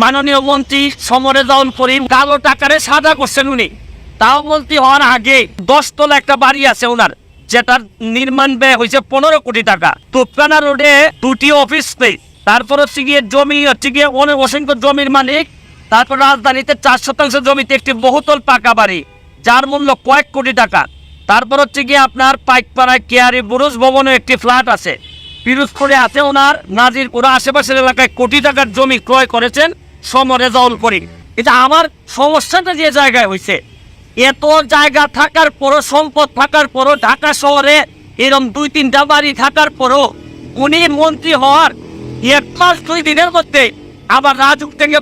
মাননীয় মন্ত্রী সমরে জাউল করিম কালো টাকারে সাদা করছেন উনি। তাও মন্ত্রী হওয়ার আগে দশতলা একটা বাড়ি আছে ওনার, যেটার নির্মাণ ব্যয় হয়েছে পনেরো কোটি টাকা। তুপকানা রোডে দুটি অফিস স্পেস তারপর হচ্ছে গিয়ে জমি, হচ্ছে গিয়ে অসংখ্য জমির মালিক, তারপর রাজধানীতে চার শতাংশ জমিতে একটি বহুতল পাকা বাড়ি, যার মূল্য কয়েক কোটি টাকা। তারপর হচ্ছে গিয়ে আপনার পাইকপাড়ায় কেয়ারি বুরুজ ভবনে একটি ফ্ল্যাট আছে। পিরোজপুরে আছে ওনার নাজিরপুরা আশেপাশের এলাকায় কোটি টাকার জমি ক্রয় করেছেন সমরে জাউল করিম। এটা আমার সমস্যাটা যে জায়গায় হয়েছে এত জায়গা থাকার পরও, সম্পদ থাকার পরও, ঢাকা শহরে এরম দুই তিনটা বাড়ি থাকার পরও উনি মন্ত্রী হওয়ার এক মাস দুই দিনের মধ্যে আবার রাজুক থেকে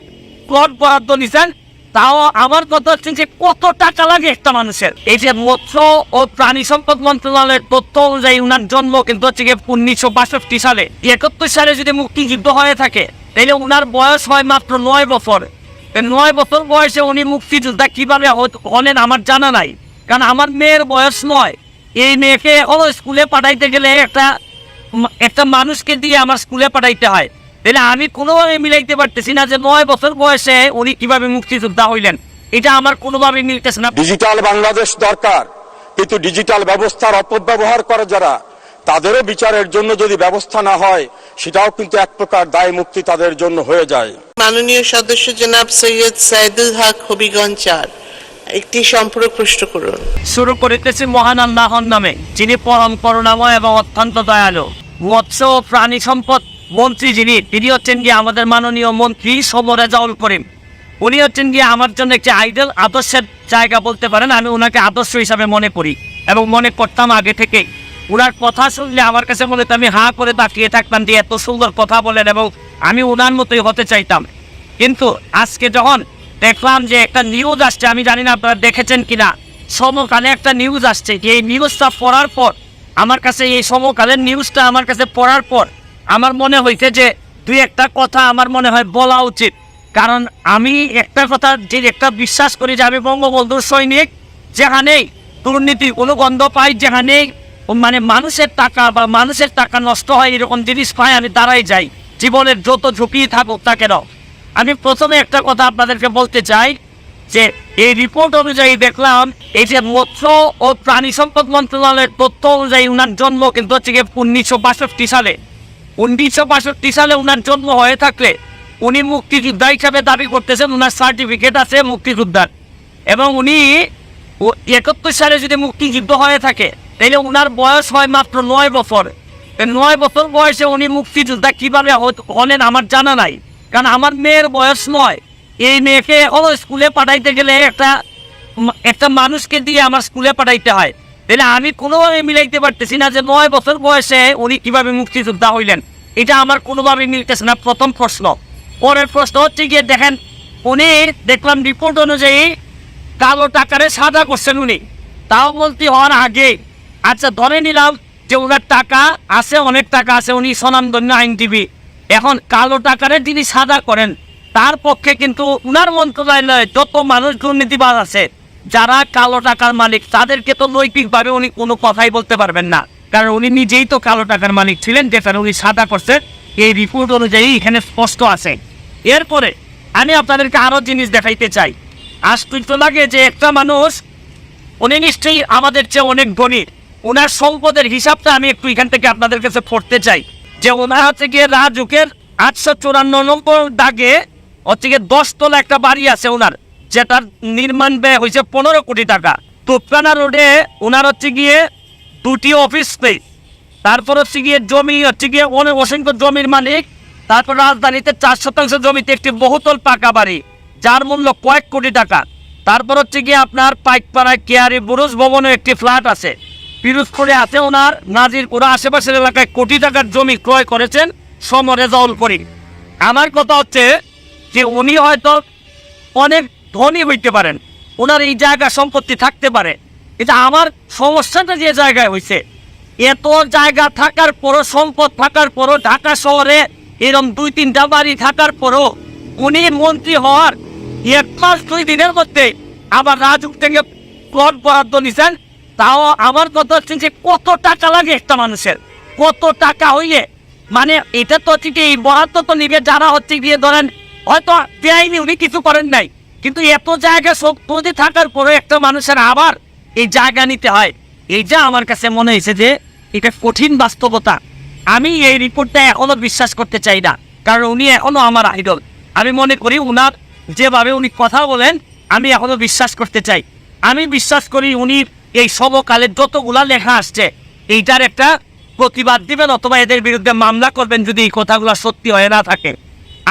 প্লট বরাদ্দ নিছেন। তাও আমার কথা হচ্ছে যে কত টাকা লাগে একটা মানুষের। এই যে মৎস্য ও প্রাণী সম্পদ মন্ত্রণালয়ের তথ্য অনুযায়ী উনার জন্ম কিন্তু হচ্ছে গিয়ে উনিশশো বাষট্টি সালে। একাত্তর সালে যদি মুক্তিযুদ্ধ হয়ে থাকে তাহলে উনার বয়স হয় মাত্র নয় বছর। নয় বছর বয়সে উনি মুক্তিযোদ্ধা কীভাবে হলেন আমার জানা নাই। কারণ আমার মেয়ের বয়স নয়। এই মেয়েকে ও স্কুলে পাঠাইতে গেলে একটা একটা মানুষকে দিয়ে আমার স্কুলে পাঠাইতে হয়। তাহলে আমি কোনোভাবে মিলাইতে পারতেছি না যে নয় বছর বয়সে উনি কীভাবে মুক্তিযোদ্ধা হইলেন। এটা আমার কোনোভাবে মিলতেছে না। ডিজিটাল বাংলাদেশ দরকার কিন্তু ডিজিটাল ব্যবস্থার অপব্যবহার করে যারা তাদেরও বিচারের জন্য যদি ব্যবস্থা না হয় সেটাও কিন্তু এক প্রকার দায় মুক্তি তাদের জন্য হয়ে যায়। মাননীয় সদস্য জনাব সৈয়দ সাইদুল হক হবিগঞ্জ চার একটি সম্পর্ক প্রশ্ন করুন। শুরু করিতেছি মহান আল্লাহর নামে যিনি পরম করুণাময় এবং অত্যন্ত দয়ালু। মৎস্য ও প্রাণী সম্পদ মন্ত্রী যিনি, তিনি হচ্ছেন গিয়ে আমাদের মাননীয় মন্ত্রী সমরে জাউল করিম। উনি হচ্ছেন গিয়ে আমার জন্য একটি আইডল, আদর্শের জায়গা বলতে পারেন, আমি ওনাকে আদর্শ হিসাবে মনে করি এবং মনে করতাম আগে থেকেই। ওনার কথা শুনলে আমার কাছে মনে আমি হাঁ করে তাকিয়ে থাকতাম যে এত সুন্দর কথা বলেন এবং আমি ওনার মতোই হতে চাইতাম। কিন্তু আজকে যখন দেখলাম যে একটা নিউজ আসছে, আমি জানি না আপনারা দেখেছেন কিনা, সমকালে একটা নিউজ আসছে। এই নিউজটা পড়ার পর, আমার কাছে এই সমকালের নিউজটা আমার কাছে পড়ার পর আমার মনে হয়েছে যে দুই একটা কথা আমার মনে হয় বলা উচিত। কারণ আমি একটা কথা যে একটা বিশ্বাস করি যে আমি বঙ্গবন্ধুর সৈনিক, যেখানেই দুর্নীতি কোনো গন্ধ পাই, যেখানেই মানে মানুষের টাকা বা মানুষের টাকা নষ্ট হয়, এরকম জিনিস পাই, আমি দাঁড়াই যাই। জীবনের যত ঝুঁকি থাকুক তা কেন? আমি প্রথমে একটা কথা আপনাদেরকে বলতে চাই যে এই রিপোর্ট অনুযায়ী দেখলাম, এই যে মৎস্য ও প্রাণী সম্পদ মন্ত্রণালয়ের তথ্য অনুযায়ী উনার জন্ম কিন্তু হচ্ছে উনিশশো বাষট্টি সালে। উনিশশো বাষট্টি সালে উনার জন্ম হয়ে থাকলে উনি মুক্তিযোদ্ধা হিসাবে দাবি করতেছেন, উনার সার্টিফিকেট আছে মুক্তিযোদ্ধার। এবং উনি একাত্তর সালে যদি মুক্তিযুদ্ধ হয়ে থাকে, তাহলে উনার বয়স হয় মাত্র নয় বছর। নয় বছর বয়সে উনি মুক্তিযোদ্ধা কীভাবে হলেন আমার জানা নাই। কারণ আমার মেয়ের বয়স নয়। এই মেয়েকে ও স্কুলে পাঠাইতে গেলে একটা একটা মানুষকে দিয়ে আমার স্কুলে পাঠাইতে হয়। তাহলে আমি কোনোভাবে মিলাইতে পারতেছি না যে নয় বছর বয়সে উনি কীভাবে মুক্তিযোদ্ধা হইলেন। এটা আমার কোনোভাবে মিলতেছে না। প্রথম প্রশ্ন। পরের প্রশ্ন হচ্ছে গিয়ে দেখেন উনি দেখলাম রিপোর্ট অনুযায়ী কালো টাকারে সাদা করছেন উনি। তাও বলতে হওয়ার আগে আচ্ছা ধরে নিলাম যে ওনার টাকা আছে, অনেক টাকা আছে, উনি স্বনামধন্য আইনজীবী। এখন কালো টাকারে তিনি সাদা করেন, তার পক্ষে কিন্তু উনার মন্ত্রণালয়ে যত মানুষ দুর্নীতিবাদ আছে যারা কালো টাকার মালিক, তাদেরকে তো নৈতিকভাবে উনি কোনো কথাই বলতে পারবেন না। কারণ উনি নিজেই তো কালো টাকার মালিক ছিলেন যেটা উনি সাদা করছেন এই রিপোর্ট অনুযায়ী এখানে স্পষ্ট আছে। এরপরে আমি আপনাদেরকে আরও জিনিস দেখাইতে চাই। আশ্চর্য লাগে যে একটা মানুষ, উনি নিশ্চয়ই আমাদের চেয়ে অনেক ধনী। ওনার সম্পদের হিসাবটা আমি একটু এখান থেকে আপনাদের কাছে পড়তে চাই। যে ওনার হচ্ছে গিয়ে রাজুকের আটশো চুরান্ন নম্বর দাগে হচ্ছে গিয়ে দশতলা একটা বাড়ি আছে ওনার যেটার নির্মাণ ব্যয় হয়েছে পনেরো কোটি টাকা। তুপকানা রোডে ওনার হচ্ছে গিয়ে দুটি অফিস স্পেস তারপর হচ্ছে গিয়ে জমি হচ্ছে গিয়ে অসংখ্য জমির মালিক। তারপর রাজধানীতে চার শতাংশ জমিতে একটি বহুতল পাকা বাড়ি, যার মূল্য কয়েক কোটি টাকা। তারপর হচ্ছে গিয়ে আপনার পাইকপাড়ায় কেয়ারি বুরুজ ভবনে একটি ফ্ল্যাট আছে। পিরোজপুরে আছে ওনার, নাজিরপুরা আশেপাশের এলাকায় কোটি টাকার জমি ক্রয় করেছেন সমরে জাউল করি আমার কথা হচ্ছে যে উনি হয়তো অনেক ধনী হইতে পারেন। ওনার এই জায়গা সম্পত্তি থাকতে পারে। এটা আমার সমস্যাটা যে জায়গায় হয়েছে এত জায়গা থাকার পরও, সম্পদ থাকার পরও, ঢাকা শহরে এরম দুই তিনটা বাড়ি থাকার পরও উনি মন্ত্রী হওয়ার এক মাস দুই দিনের মধ্যে আবার রাজুক থেকে প্লট বরাদ্দ নিছেন। তাও আমার কথা হচ্ছে যে কত টাকা লাগে একটা মানুষের? কত টাকা হইলে? মানে এটা তো হচ্ছে কি এই বরাদ্দ তো নিবে, যারা হচ্ছে গিয়ে ধরেন হয়তো বেআইনি উনি কিছু করেন নাই। কিন্তু এত জায়গা শক্তি থাকার পরে একটা মানুষের আবার এই জায়গা নিতে হয়। এইটা আমার কাছে মনে হয়েছে যে, এটা কঠিন বাস্তবতা। আমি এই রিপোর্টটা এখনও বিশ্বাস করতে চাই না, কারণ উনি এখনও আমার আইডল আমি মনে করি উনার যেভাবে উনি কথা বলেন, আমি এখনও বিশ্বাস করতে চাই। আমি বিশ্বাস করি উনি এই সমকালের যতগুলা লেখা আসছে, এইটার একটা প্রতিবাদ দিবেন অথবা এদের বিরুদ্ধে মামলা করবেন যদি এই কথাগুলো সত্যি হয়ে না থাকে।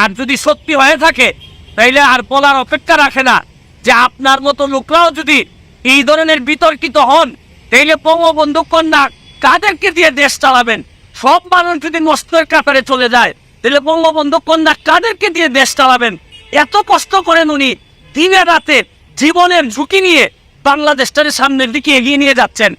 আর যদি সত্যি হয়ে থাকে তাইলে আর বলার অপেক্ষা রাখে না যে আপনার মতো লোকরাও যদি এই ধরনের বিতর্কিত হন, তাইলে বঙ্গবন্ধু কন্যা কাদেরকে দিয়ে দেশ চালাবেন? সব মানুষ যদি নষ্টের কাতারে চলে যায় তাহলে বঙ্গবন্ধু কন্যা কাদেরকে দিয়ে দেশ চালাবেন? এত কষ্ট করেন উনি, দিনে রাতে জীবনের ঝুঁকি নিয়ে বাংলাদেশটাকে সামনের দিকে এগিয়ে নিয়ে যাচ্ছেন।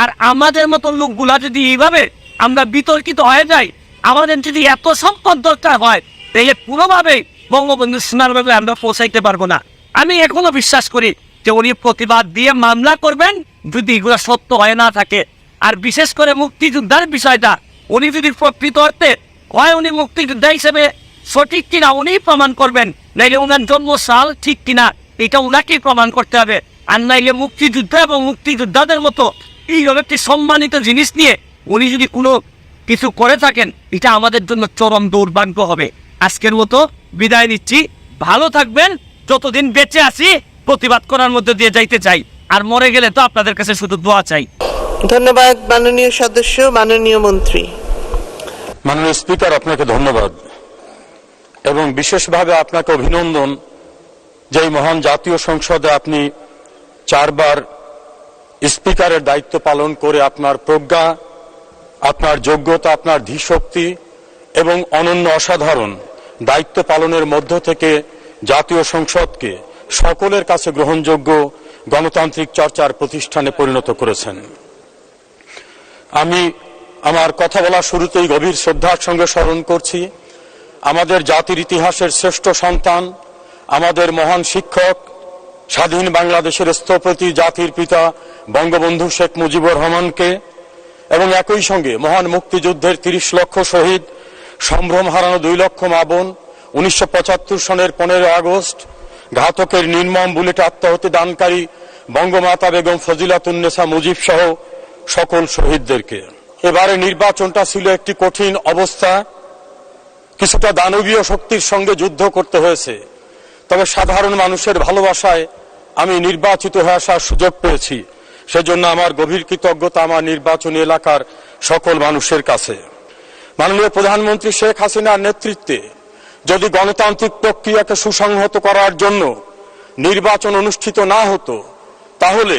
আর আমাদের মতো লোকগুলা যদি এইভাবে আমরা বিতর্কিত হয়ে যাই, আমাদের যদি এত সম্পদ দরকার হয় তাহলে পুরোভাবে বঙ্গবন্ধু স্নানভাবে আমরা পৌঁছাইতে পারব না। আমি এখনও বিশ্বাস করি যে উনি প্রতিবাদ দিয়ে মামলা করবেন যদি এগুলো সত্য হয় না থাকে। আর বিশেষ করে মুক্তিযোদ্ধার বিষয়টা, উনি যদি প্রকৃত অর্থে হয় উনি মুক্তিযোদ্ধা হিসেবে সঠিক কিনা উনি প্রমাণ করবেন। নাইলে ওনার জন্মসাল ঠিক কিনা, এটা ওনাকেই প্রমাণ করতে হবে। আর নাইলে মুক্তিযুদ্ধ এবং মুক্তিযোদ্ধাদের মতো এইরকম একটি সম্মানিত জিনিস নিয়ে উনি যদি কোনো কিছু করে থাকেন, এটা আমাদের জন্য চরম দুর্ভাগ্য হবে। আজকের মতো বিদায় নিচ্ছি। ভালো থাকবেন যতদিন বেঁচে আছি প্রতিবাদ করার মধ্যে দিয়ে যাইতে চাই। আর মরে গেলে তো আপনাদের কাছে শুধু দোয়া চাই। ধন্যবাদ মাননীয় সদস্য মাননীয় মন্ত্রী। মাননীয় স্পিকার আপনাকে ধন্যবাদ। এবং বিশেষভাবে আপনাকে অভিনন্দন যে মহান জাতীয় সংসদে আপনি চারবার স্পিকারের দায়িত্ব পালন করে আপনার প্রজ্ঞা আপনার যোগ্যতা আপনার ধীশক্তি এবং অনন্য অসাধারণ দায়িত্ব পালনের মধ্য থেকে জাতীয় সংসদকে সকলের কাছে গ্রহণযোগ্য গণতান্ত্রিক চর্চার প্রতিষ্ঠানে পরিণত করেছেন। আমি আমার কথা বলা শুরুতেই গভীর শ্রদ্ধার সঙ্গে স্মরণ করছি, আমাদের জাতির ইতিহাসের শ্রেষ্ঠ সন্তান, আমাদের মহান শিক্ষক, স্বাধীন বাংলাদেশের স্থপতি জাতির পিতা বঙ্গবন্ধু শেখ মুজিবুর রহমানকে, এবং একই সঙ্গে মহান মুক্তিযুদ্ধের তিরিশ লক্ষ শহীদ সম্ভ্রম হারানো দুই লক্ষ মা বোন, উনিশশো সনের পনেরো আগস্ট, ঘাতকের নির্মম বুলেটে আত্মাহতি দানকারী বঙ্গমাতা বেগম ফজিলাতুন্নেসা মুজিব সহ সকল শহীদদেরকে। এবারে নির্বাচনটা ছিল একটি কঠিন অবস্থা। কিছুটা দানবীয় শক্তির সঙ্গে যুদ্ধ করতে হয়েছে। তবে সাধারণ মানুষের ভালোবাসায় আমি নির্বাচিত হয়ে আসার সুযোগ পেয়েছি। সেজন্য আমার গভীর কৃতজ্ঞতা আমার নির্বাচনী এলাকার সকল মানুষের কাছে। মাননীয় প্রধানমন্ত্রী শেখ হাসিনার নেতৃত্বে যদি গণতান্ত্রিক প্রক্রিয়াকে সুসংহত করার জন্য নির্বাচন অনুষ্ঠিত না হতো, তাহলে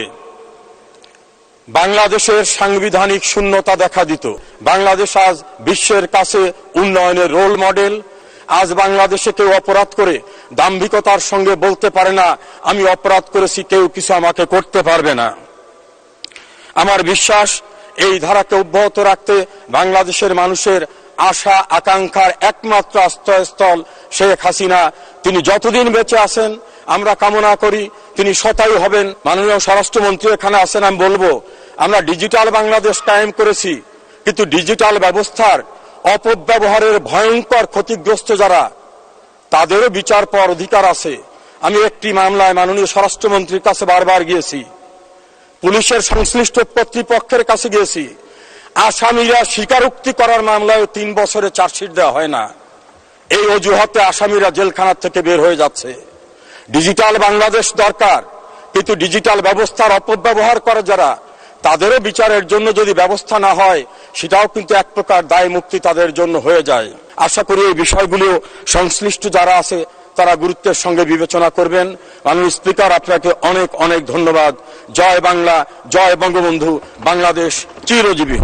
বাংলাদেশের সাংবিধানিক শূন্যতা দেখা দিত। বাংলাদেশ আজ বিশ্বের কাছে উন্নয়নের রোল মডেল। আজ বাংলাদেশে কেউ অপরাধ করে দাম্ভিকতার সঙ্গে বলতে পারে না, আমি অপরাধ করেছি, কেউ কিছু আমাকে করতে পারবে না। আমার বিশ্বাস এই ধারাকে অব্যাহত রাখতে বাংলাদেশের মানুষের আশা, আকাঙ্ক্ষার একমাত্র আশ্রয়স্থল শেখ হাসিনা। তিনি যতদিন বেঁচে আছেন, আমরা কামনা করি তিনি শতায়ু হবেন। মাননীয় স্বরাষ্ট্রমন্ত্রী এখানে আছেন, আমি বলব, আমরা ডিজিটাল বাংলাদেশ কায়েম করেছি, কিন্তু ডিজিটাল ব্যবস্থার অপব্যবহারের ভয়ঙ্কর ক্ষতিগ্রস্ত যারা, তাদেরও বিচার পাওয়ার অধিকার আছে। আমি একটি মামলায় মাননীয় স্বরাষ্ট্রমন্ত্রীর কাছে বারবার গিয়েছি। পুলিশের সংশ্লিষ্ট কর্তৃপক্ষের কাছে গিয়েছি। আসামিরা স্বীকারোক্তি করার মামলায় তিন বছরে চার্জশিট দেওয়া হয় না। এই অজুহাতে আসামিরা জেলখানার থেকে বের হয়ে যাচ্ছে। ডিজিটাল বাংলাদেশ দরকার, কিন্তু ডিজিটাল ব্যবস্থার অপব্যবহার করে যারা, তাদেরও বিচারের জন্য যদি ব্যবস্থা না হয়, সেটাও কিন্তু এক প্রকার দায় মুক্তি তাদের জন্য হয়ে যায়। আশা করি এই বিষয়গুলো সংশ্লিষ্ট যারা আছে তারা গুরুত্বের সঙ্গে বিবেচনা করবেন মাননীয় স্পিকার, আপনাকে অনেক অনেক ধন্যবাদ জয় বাংলা, জয় বঙ্গবন্ধু, বাংলাদেশ চিরজীবী।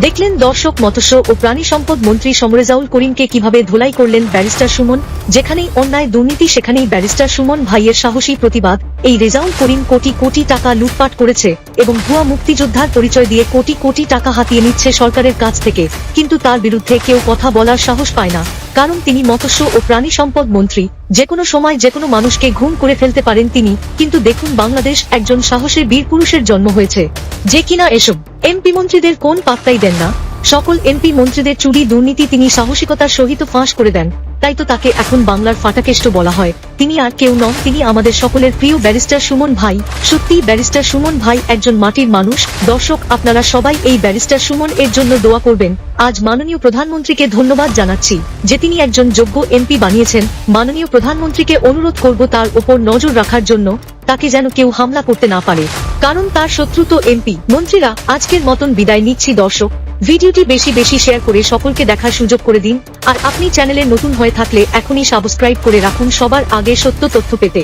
দেখলেন দর্শক, মৎস্য ও প্রাণী সম্পদ মন্ত্রী সমরেজাউল করিমকে কীভাবে ধোলাই করলেন ব্যারিস্টার সুমন? যেখানেই অন্যায় দুর্নীতি, সেখানেই ব্যারিস্টার সুমন ভাইয়ের সাহসী প্রতিবাদ। এই রেজাউল করিম কোটি কোটি টাকা লুটপাট করেছে এবং ভুয়া মুক্তিযোদ্ধার পরিচয় দিয়ে কোটি কোটি টাকা হাতিয়ে নিচ্ছে সরকারের কাছ থেকে। কিন্তু তার বিরুদ্ধে কেউ কথা বলার সাহস পায় না। কারণ তিনি মৎস্য ও প্রাণী সম্পদ মন্ত্রী। যে কোনো সময় যে কোনো মানুষকে ঘুম করে ফেলতে পারেন তিনি, কিন্তু দেখুন বাংলাদেশ একজন সাহসী বীর পুরুষের জন্ম হয়েছে। যে কিনা এসব, এমপি মন্ত্রীদের কোন পাত্তাই দেন না। সকল এমপি মন্ত্রীদের চুরি, দুর্নীতি তিনি সাহসিকতার সহিত ফাঁস করে দেন। তাই তো তাকে এখন বাংলার ফাটাকেষ্ট বলা হয়। তিনি আর কেউ নন, তিনি আমাদের সকলের প্রিয় ব্যারিস্টার সুমন ভাই। সত্যি ব্যারিস্টার সুমন ভাই একজন মাটির মানুষ। দর্শক, আপনারা সবাই এই ব্যারিস্টার সুমন এর জন্য দোয়া করবেন। আজ মাননীয় প্রধানমন্ত্রীকে ধন্যবাদ জানাচ্ছি যে তিনি একজন যোগ্য এমপি বানিয়েছেন। মাননীয় প্রধানমন্ত্রীকে অনুরোধ করব তার উপর নজর রাখার জন্য, তাকে যেন কেউ হামলা করতে না পারে। কারণ তার শত্রু তো এমপি। মন্ত্রীরা, আজকের মতন বিদায় নিচ্ছি দর্শক। ভিডিওটি বেশি বেশি শেয়ার করে সকলকে দেখার সুযোগ করে দিন। আর আপনি চ্যানেলে নতুন হয়ে থাকলে এখনই সাবস্ক্রাইব করে রাখুন সবার আগে সত্য তথ্য পেতে।